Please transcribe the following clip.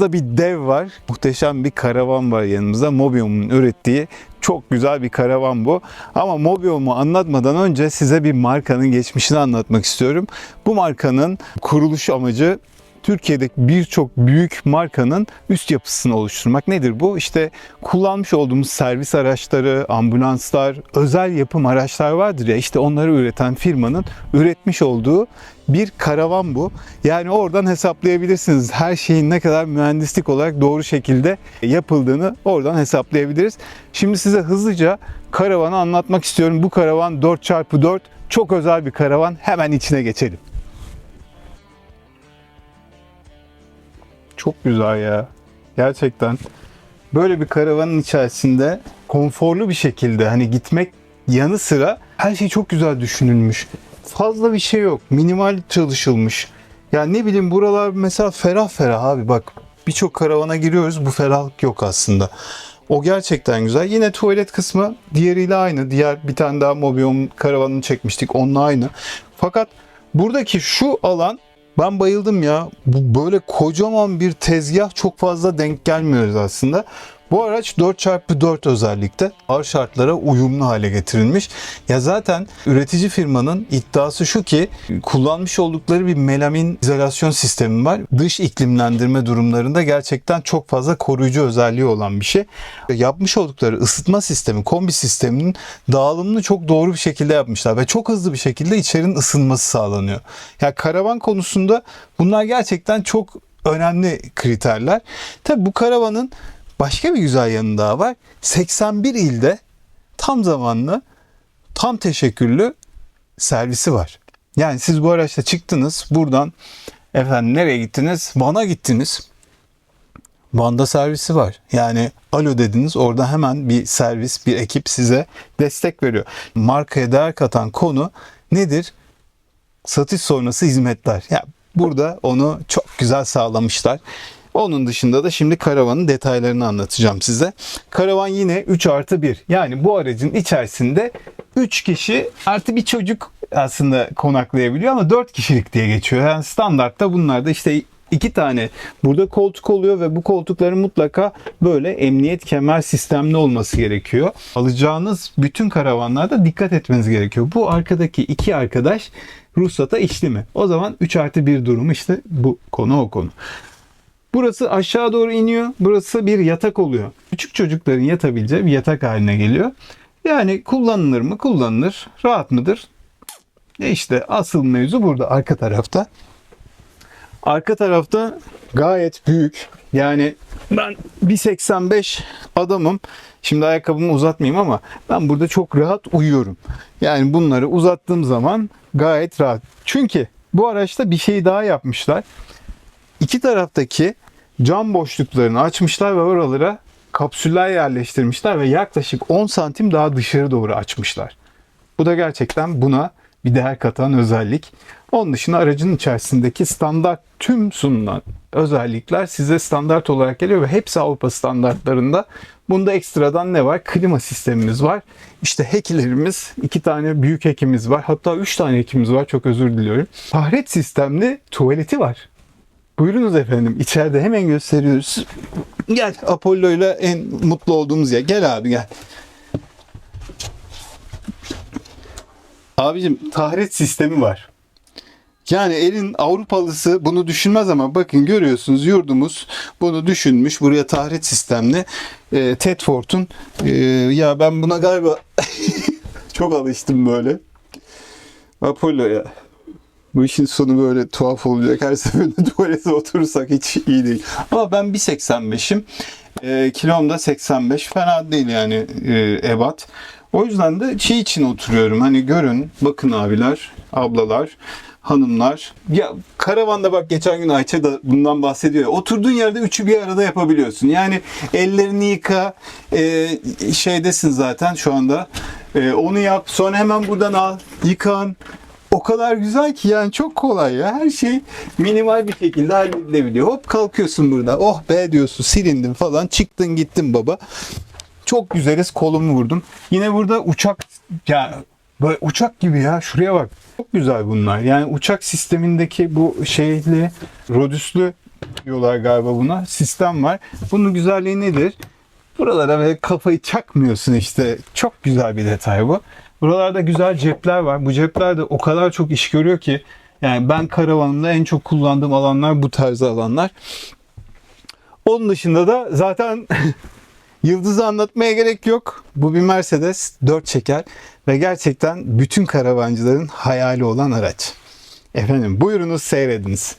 Yanımızda bir dev var. Muhteşem bir karavan var yanımızda. Mobium'un ürettiği çok güzel bir karavan bu. Ama Mobium'u anlatmadan önce size bir markanın geçmişini anlatmak istiyorum. Bu markanın kuruluş amacı Türkiye'deki birçok büyük markanın üst yapısını oluşturmak. Nedir bu? İşte kullanmış olduğumuz servis araçları, ambulanslar, özel yapım araçlar vardır ya işte onları üreten firmanın üretmiş olduğu bir karavan bu. Yani oradan hesaplayabilirsiniz. Her şeyin ne kadar mühendislik olarak doğru şekilde yapıldığını oradan hesaplayabiliriz. Şimdi size hızlıca karavanı anlatmak istiyorum. Bu karavan 4x4 çok özel bir karavan. Hemen içine geçelim. Çok güzel ya. Gerçekten. Böyle bir karavanın içerisinde konforlu bir şekilde hani gitmek yanı sıra her şey çok güzel düşünülmüş. Fazla bir şey yok. Minimal çalışılmış. Yani ne bileyim buralar mesela ferah ferah abi bak. Birçok karavana giriyoruz bu ferahlık yok aslında. O gerçekten güzel. Yine tuvalet kısmı diğeriyle aynı. Diğer bir tane daha Mobium karavanını çekmiştik. Onunla aynı. Fakat buradaki şu alan ben bayıldım ya. Bu böyle kocaman bir tezgah çok fazla denk gelmiyoruz aslında. Bu araç 4x4 özellikle ağır şartlara uyumlu hale getirilmiş. Ya zaten üretici firmanın iddiası şu ki kullanmış oldukları bir melamin izolasyon sistemi var. Dış iklimlendirme durumlarında gerçekten çok fazla koruyucu özelliği olan bir şey. Yapmış oldukları ısıtma sistemi, kombi sisteminin dağılımını çok doğru bir şekilde yapmışlar ve çok hızlı bir şekilde içerinin ısınması sağlanıyor. Ya karavan konusunda bunlar gerçekten çok önemli kriterler. Tabi bu karavanın başka bir güzel yanı daha var. 81 ilde tam zamanlı, tam teşekküllü servisi var. Yani siz bu araçla çıktınız, buradan efendim nereye gittiniz? Van'a gittiniz. Van'da servisi var. Yani alo dediniz orada hemen bir servis, bir ekip size destek veriyor. Markaya değer katan konu nedir? Satış sonrası hizmetler. Ya burada onu çok güzel sağlamışlar. Onun dışında da şimdi karavanın detaylarını anlatacağım size. Karavan yine 3 artı 1. Yani bu aracın içerisinde 3 kişi artı bir çocuk aslında konaklayabiliyor ama 4 kişilik diye geçiyor. Yani standartta bunlarda işte iki tane burada koltuk oluyor ve bu koltukların mutlaka böyle emniyet kemer sistemli olması gerekiyor. Alacağınız bütün karavanlarda dikkat etmeniz gerekiyor. Bu arkadaki iki arkadaş ruhsata içli mi? O zaman 3 artı 1 durumu işte bu konu o konu. Burası aşağı doğru iniyor. Burası bir yatak oluyor. Küçük çocukların yatabileceği bir yatak haline geliyor. Yani kullanılır mı? Kullanılır. Rahat mıdır? E işte asıl mevzu burada arka tarafta. Arka tarafta gayet büyük. Yani ben 1.85 adamım. Şimdi ayakkabımı uzatmayayım ama ben burada çok rahat uyuyorum. Yani bunları uzattığım zaman gayet rahat. Çünkü bu araçta bir şey daha yapmışlar. İki taraftaki cam boşluklarını açmışlar ve oralara kapsüller yerleştirmişler ve yaklaşık 10 santim daha dışarı doğru açmışlar. Bu da gerçekten buna bir değer katan özellik. Onun dışında aracın içerisindeki standart tüm sunulan özellikler size standart olarak geliyor ve hepsi Avrupa standartlarında. Bunda ekstradan ne var? Klima sistemimiz var. İşte hekilerimiz, iki tane büyük hekimiz var. Hatta üç tane hekimiz var. Çok özür diliyorum. Tahret sistemli tuvaleti var. Buyurunuz efendim. İçeride hemen gösteriyoruz. Gel Apollo ile en mutlu olduğumuz yer. Gel abi gel. Abicim tahret sistemi var. Yani elin Avrupalısı bunu düşünmez ama bakın görüyorsunuz yurdumuz bunu düşünmüş. Buraya tahret sistemli e, Tedford'un e, ya ben buna galiba çok alıştım böyle. Apollo ya. Bu işin sonu böyle tuhaf olacak. Her seferinde tuvalete oturursak hiç iyi değil. Ama ben 1.85'im. E, kilom da 85. Fena değil yani e, ebat. O yüzden de şey için oturuyorum. Hani görün, bakın abiler, ablalar, hanımlar. Ya karavanda bak geçen gün Ayça da bundan bahsediyor. Oturduğun yerde üçü bir arada yapabiliyorsun. Yani ellerini yıka, e, şeydesin zaten şu anda. E, onu yap, sonra hemen buradan al, yıkan. O kadar güzel ki yani çok kolay ya. Her şey minimal bir şekilde halledilebiliyor. Hop kalkıyorsun burada. Oh be diyorsun silindin falan. Çıktın gittin baba. Çok güzeliz kolumu vurdum. Yine burada uçak ya böyle uçak gibi ya şuraya bak. Çok güzel bunlar. Yani uçak sistemindeki bu şeyli rodüslü diyorlar galiba buna. Sistem var. Bunun güzelliği nedir? Buralara böyle kafayı çakmıyorsun işte. Çok güzel bir detay bu. Buralarda güzel cepler var. Bu cepler de o kadar çok iş görüyor ki yani ben karavanımda en çok kullandığım alanlar bu tarz alanlar. Onun dışında da zaten Yıldız'ı anlatmaya gerek yok. Bu bir Mercedes 4 çeker ve gerçekten bütün karavancıların hayali olan araç. Efendim buyurunuz seyrediniz.